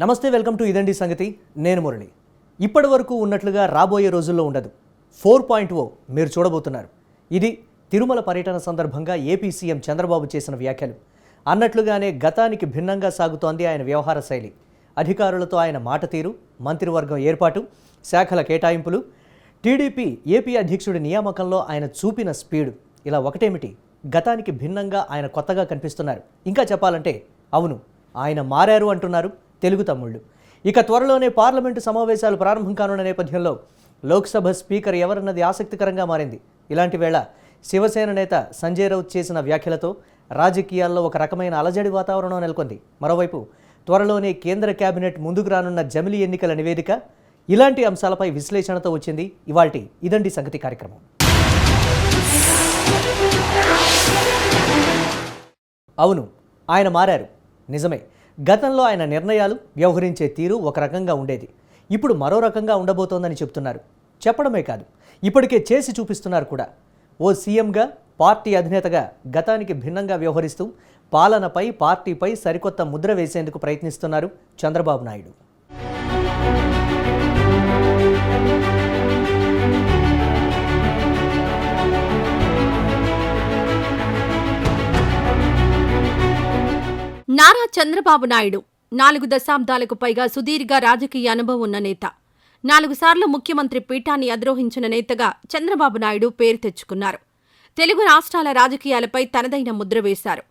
నమస్తే welcome to ఇదండి సంగతి. నేను మురళి. ఇప్పటి వరకు ఉన్నట్లుగా రాబోయే రోజుల్లో ఉండదు. ఫోర్ పాయింట్ ఓ మీరు చూడబోతున్నారు. ఇది తిరుమల పర్యటన సందర్భంగా ఏపీ సీఎం చంద్రబాబు చేసిన వ్యాఖ్యలు. అన్నట్లుగానే గతానికి భిన్నంగా సాగుతోంది ఆయన వ్యవహార శైలి. అధికారులతో ఆయన మాట తీరు మంత్రివర్గం ఏర్పాటు శాఖల కేటాయింపులు టీడీపీ ఏపీ అధ్యక్షుడి నియామకంలో ఆయన చూపిన స్పీడు. ఇలా ఒకటేమిటి? గతానికి భిన్నంగా ఆయన కొత్తగా కనిపిస్తున్నారు. ఇంకా చెప్పాలంటే అవును ఆయన మారారు అంటున్నారు. తెలుగు తమ్ముళ్ళు. ఇక త్వరలోనే పార్లమెంటు సమావేశాలు ప్రారంభం కానున్న నేపథ్యంలో లోక్సభ స్పీకర్ ఎవరన్నది ఆసక్తికరంగా మారింది. ఇలాంటి వేళ శివసేన నేత సంజయ్ రౌత్ చేసిన వ్యాఖ్యలతో రాజకీయాల్లో ఒక రకమైన అలజడి వాతావరణం నెలకొంది. మరోవైపు త్వరలోనే కేంద్ర కేబినెట్ ముందుకు రానున్న జమిలి ఎన్నికల నివేదిక ఇలాంటి అంశాలపై విశ్లేషణతో వచ్చింది. ఇవాల్టి ఇదండి సంగతి కార్యక్రమం. అవును ఆయన మారారు. నిజమే. గతంలో ఆయన నిర్ణయాలు వ్యవహరించే తీరు ఒక రకంగా ఉండేది. ఇప్పుడు మరో రకంగా ఉండబోతోందని చెప్తున్నారు. చెప్పడమే కాదు ఇప్పటికే చేసి చూపిస్తున్నారు కూడా. ఓ సీఎంగా పార్టీ అధినేతగా గతానికి భిన్నంగా వ్యవహరిస్తూ పాలనపై పార్టీపై సరికొత్త ముద్ర వేసేందుకు ప్రయత్నిస్తున్నారు చంద్రబాబు నాయుడు. నారా చంద్రబాబు నాయుడు నాలుగు దశాబ్దాలకు పైగా సుదీర్ఘ రాజకీయ అనుభవం ఉన్న నేత. నాలుగు సార్లు ముఖ్యమంత్రి పీఠాన్ని అధిరోహించిన నేతగా చంద్రబాబు నాయుడు పేరు తెచ్చుకున్నారు. తెలుగు రాష్ట్రాల రాజకీయాలపై తనదైన ముద్ర వేశారు.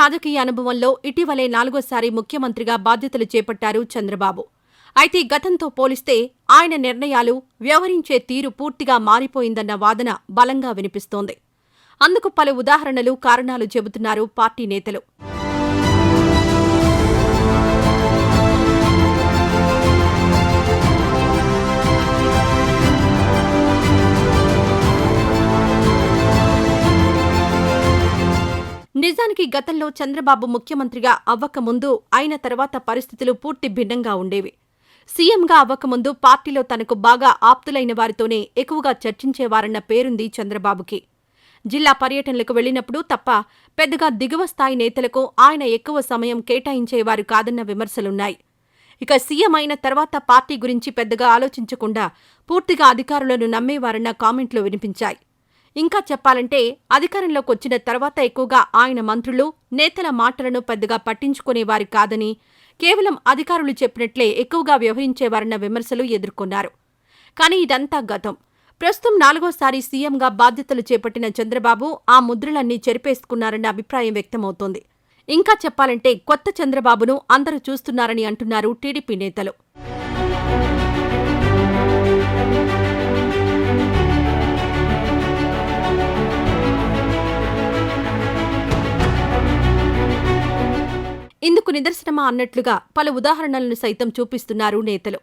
రాజకీయ అనుభవంలో ఇటీవలే నాలుగోసారి ముఖ్యమంత్రిగా బాధ్యతలు చేపట్టారు చంద్రబాబు. అయితే గతంతో పోలిస్తే ఆయన నిర్ణయాలు వ్యవహరించే తీరు పూర్తిగా మారిపోయిందన్న వాదన బలంగా వినిపిస్తోంది. అందుకు పలు ఉదాహరణలు కారణాలు చెబుతున్నారు పార్టీ నేతలు. నిజానికి గతంలో చంద్రబాబు ముఖ్యమంత్రిగా అవ్వకముందు అయిన తర్వాత పరిస్థితులు పూర్తి భిన్నంగా ఉండేవి. సీఎంగా అవ్వకముందు పార్టీలో తనకు బాగా ఆప్తులైన వారితోనే ఎక్కువగా చర్చించేవారన్న పేరుంది చంద్రబాబుకి. జిల్లా పర్యటనలకు వెళ్ళినప్పుడు తప్ప పెద్దగా దిగువ స్థాయి నేతలకు ఆయన ఎక్కువ సమయం కేటాయించేవారు కాదన్న విమర్శలున్నాయి. ఇక సీఎం అయిన తర్వాత పార్టీ గురించి పెద్దగా ఆలోచించకుండా పూర్తిగా అధికారులను నమ్మేవారన్న కామెంట్లు వినిపించాయి. ఇంకా చెప్పాలంటే అధికారంలోకి వచ్చిన తర్వాత ఎక్కువగా ఆయన మంత్రులు నేతల మాటలను పెద్దగా పట్టించుకునేవారు కాదని కేవలం అధికారులు చెప్పినట్లే ఎక్కువగా వ్యవహరించేవారన్న విమర్శలు ఎదుర్కొన్నారు. కానీ ఇదంతా గతం. ప్రస్తుతం నాలుగోసారి సీఎంగా బాధ్యతలు చేపట్టిన చంద్రబాబు ఆ ముద్రలన్నీ చెరిపేసుకున్నారన్న అభిప్రాయం వ్యక్తమవుతోంది. ఇంకా చెప్పాలంటే కొత్త చంద్రబాబును అందరూ చూస్తున్నారని అంటున్నారు టీడీపీ నేతలు. ఇందుకు నిదర్శనమా అన్నట్లుగా పలు ఉదాహరణలను సైతం చూపిస్తున్నారు నేతలు.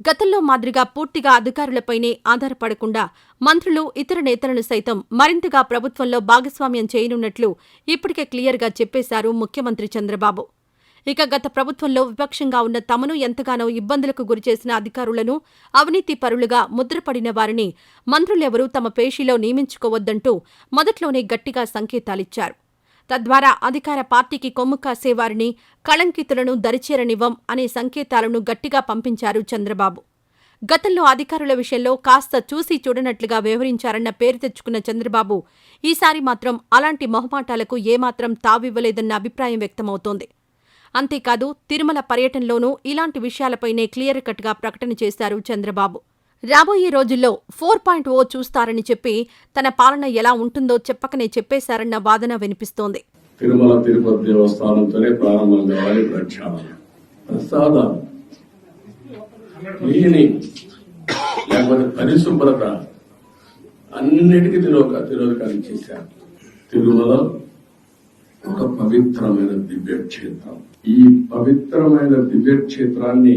గతంలో మాదిరిగా పూర్తిగా అధికారులపైనే ఆధారపడకుండా మంత్రులు ఇతర నేతలను సైతం మరింతగా ప్రభుత్వంలో భాగస్వామ్యం చేయనున్నట్లు ఇప్పటికే క్లియర్గా చెప్పేశారు ముఖ్యమంత్రి చంద్రబాబు. ఇక గత ప్రభుత్వంలో విపక్షంగా ఉన్న తమను ఎంతగానో ఇబ్బందులకు గురిచేసిన అధికారులను అవినీతి పరులుగా ముద్రపడిన వారిని మంత్రులెవరూ తమ పేషీలో నియమించుకోవద్దంటూ మొదట్లోనే గట్టిగా సంకేతాలిచ్చారు. తద్వారా అధికార పార్టీకి కొమ్ము కాసేవారిని కళంకితులను దరిచేరనివ్వం అనే సంకేతాలను గట్టిగా పంపించారు చంద్రబాబు. గతంలో అధికారుల విషయంలో కాస్త చూసి చూడనట్లుగా వ్యవహరించారన్న పేరు తెచ్చుకున్న చంద్రబాబు ఈసారి మాత్రం అలాంటి మొహమాటాలకు ఏమాత్రం తావివ్వలేదన్న అభిప్రాయం వ్యక్తమవుతోంది. అంతేకాదు తిరుమల పర్యటనలోనూ ఇలాంటి విషయాలపైనే క్లియర్ కట్గా ప్రకటన చేశారు చంద్రబాబు. రాబోయే రోజుల్లో ఫోర్ పాయింట్ ఓ చూస్తారని చెప్పి తన పాలన ఎలా ఉంటుందో చెప్పకనే చెప్పేశారన్న వాదన వినిపిస్తోంది. తిరుమల తిరుపతి దేవస్థానంతోనే ప్రారంభం కావాలి ప్రక్షాళన. ప్రసాదం క్లీనింగ్ లేకపోతే పరిశుభ్రత అన్నిటికీ తిరోక తిరోధకాలు చేశారు. తిరుమల ఒక పవిత్రమైన దివ్యక్షేత్రం. ఈ పవిత్రమైన దివ్యక్షేత్రాన్ని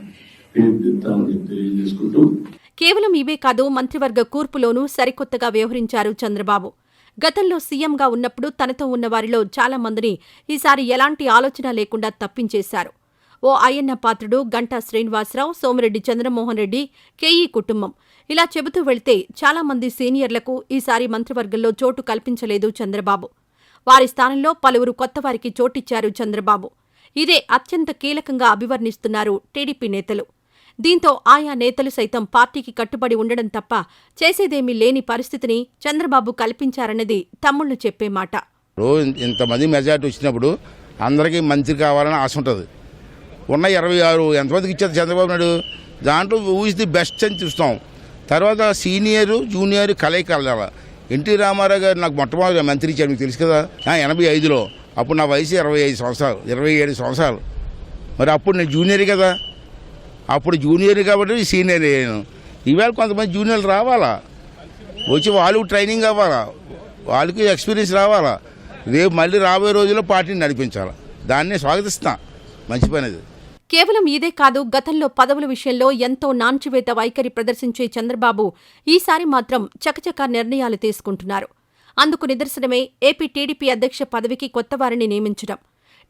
తెలియజేసుకుంటూ కేవలం ఇవే కాదు మంత్రివర్గ కూర్పులోనూ సరికొత్తగా వ్యవహరించారు చంద్రబాబు. గతంలో సీఎంగా ఉన్నప్పుడు తనతో ఉన్న వారిలో చాలా మందిని ఈసారి ఎలాంటి ఆలోచన లేకుండా తప్పించేశారు. ఓ అయ్యన్న పాత్రుడు గంటా శ్రీనివాసరావు సోమిరెడ్డి చంద్రమోహన్ రెడ్డి కేఈ కుటుంబం. ఇలా చెబుతూ వెళ్తే చాలా మంది సీనియర్లకు ఈసారి మంత్రివర్గంలో చోటు కల్పించలేదు చంద్రబాబు. వారి స్థానంలో పలువురు కొత్తవారికి చోటిచ్చారు చంద్రబాబు. ఇదే అత్యంత కీలకంగా అభివర్ణిస్తున్నారు టీడీపీ నేతలు. దీంతో ఆయా నేతలు సైతం పార్టీకి కట్టుబడి ఉండడం తప్ప చేసేదేమీ లేని పరిస్థితిని చంద్రబాబు కల్పించారన్నది తమ్ముళ్ళు చెప్పే మాట. ఇంతమంది మెజార్టీ వచ్చినప్పుడు అందరికీ మంత్రి కావాలని ఆశ ఉంటుంది. ఉన్న ఇరవై ఆరు ఎంతమందికి ఇచ్చారు చంద్రబాబు నాయుడు? దాంట్లో ఊజ్ ది బెస్ట్ అని చూస్తాం. తర్వాత సీనియర్ జూనియర్ కలయిక ఎన్టీ రామారావు గారు నాకు మొట్టమొదటి మంత్రి ఇచ్చారు మీకు తెలుసు కదా? ఎనభై ఐదులో. అప్పుడు నా వయసు ఇరవై ఐదు సంవత్సరాలు ఇరవై ఏడు సంవత్సరాలు. మరి అప్పుడు నేను జూనియర్ కదా? అప్పుడు జూనియర్ కాబట్టి సీనియర్ అయ్యాను ఇవాళ కొంతమంది జూనియర్లు రావాలా? వచ్చి వాళ్ళు ట్రైనింగ్ అవ్వాలా? వాళ్ళకి ఎక్స్పీరియన్స్ రావాలా? రేపు మళ్ళీ రాబోయే రోజుల్లో పార్టీని నడిపించాలి? దాన్ని స్వాగతిస్తా. మంచి పని అది. కేవలం ఇదే కాదు గతంలో పదవుల విషయంలో ఎంతో నాంచివేత వైఖరి ప్రదర్శించే చంద్రబాబు ఈసారి మాత్రం చకచకా నిర్ణయాలు తీసుకుంటున్నారు. అందుకు నిదర్శనమే ఏపీ టీడీపీ అధ్యక్ష పదవికి కొత్త వారిని నియమించడం.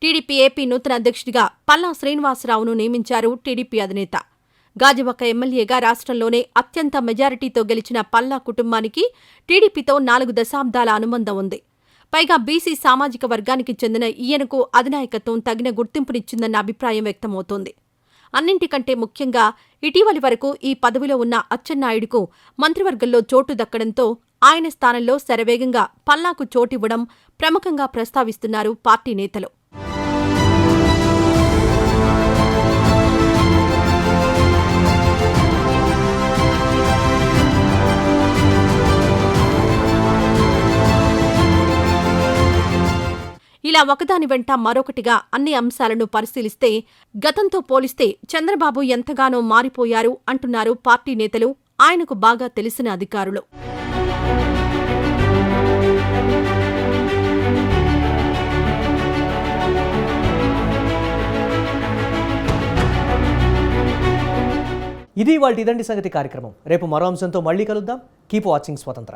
టీడీపీ ఏపీ నూతన అధ్యక్షుడిగా పల్లా శ్రీనివాసరావును నియమించారు టీడీపీ అధినేత. గాజువాక ఎమ్మెల్యేగా రాష్ట్రంలోనే అత్యంత మెజారిటీతో గెలిచిన పల్లా కుటుంబానికి టీడీపీతో నాలుగు దశాబ్దాల అనుబంధం ఉంది. పైగా బీసీ సామాజిక వర్గానికి చెందిన ఈయనకు అధినాయకత్వం తగిన గుర్తింపునిచ్చిందన్న అభిప్రాయం వ్యక్తమవుతోంది. అన్నింటికంటే ముఖ్యంగా ఇటీవలి వరకు ఈ పదవిలో ఉన్న అచ్చెన్నాయుడుకు మంత్రివర్గంలో చోటు దక్కడంతో ఆయన స్థానంలో శరవేగంగా పల్లాకు చోటివ్వడం ప్రముఖంగా ప్రస్తావిస్తున్నారు పార్టీ నేతలు. ఇలా ఒకదాని వెంట మరొకటిగా అన్ని అంశాలను పరిశీలిస్తే గతంతో పోలిస్తే చంద్రబాబు ఎంతగానో మారిపోయారు అంటున్నారు పార్టీ నేతలు. ఆయనకు బాగా తెలిసిన అధికారులు. ఇది వాళ్ళ ఇదండి సంగతి కార్యక్రమం. రేపు మరో అంశంతో మళ్ళీ కలుద్దాం. కీప్ వాచింగ్ స్వతంత్ర.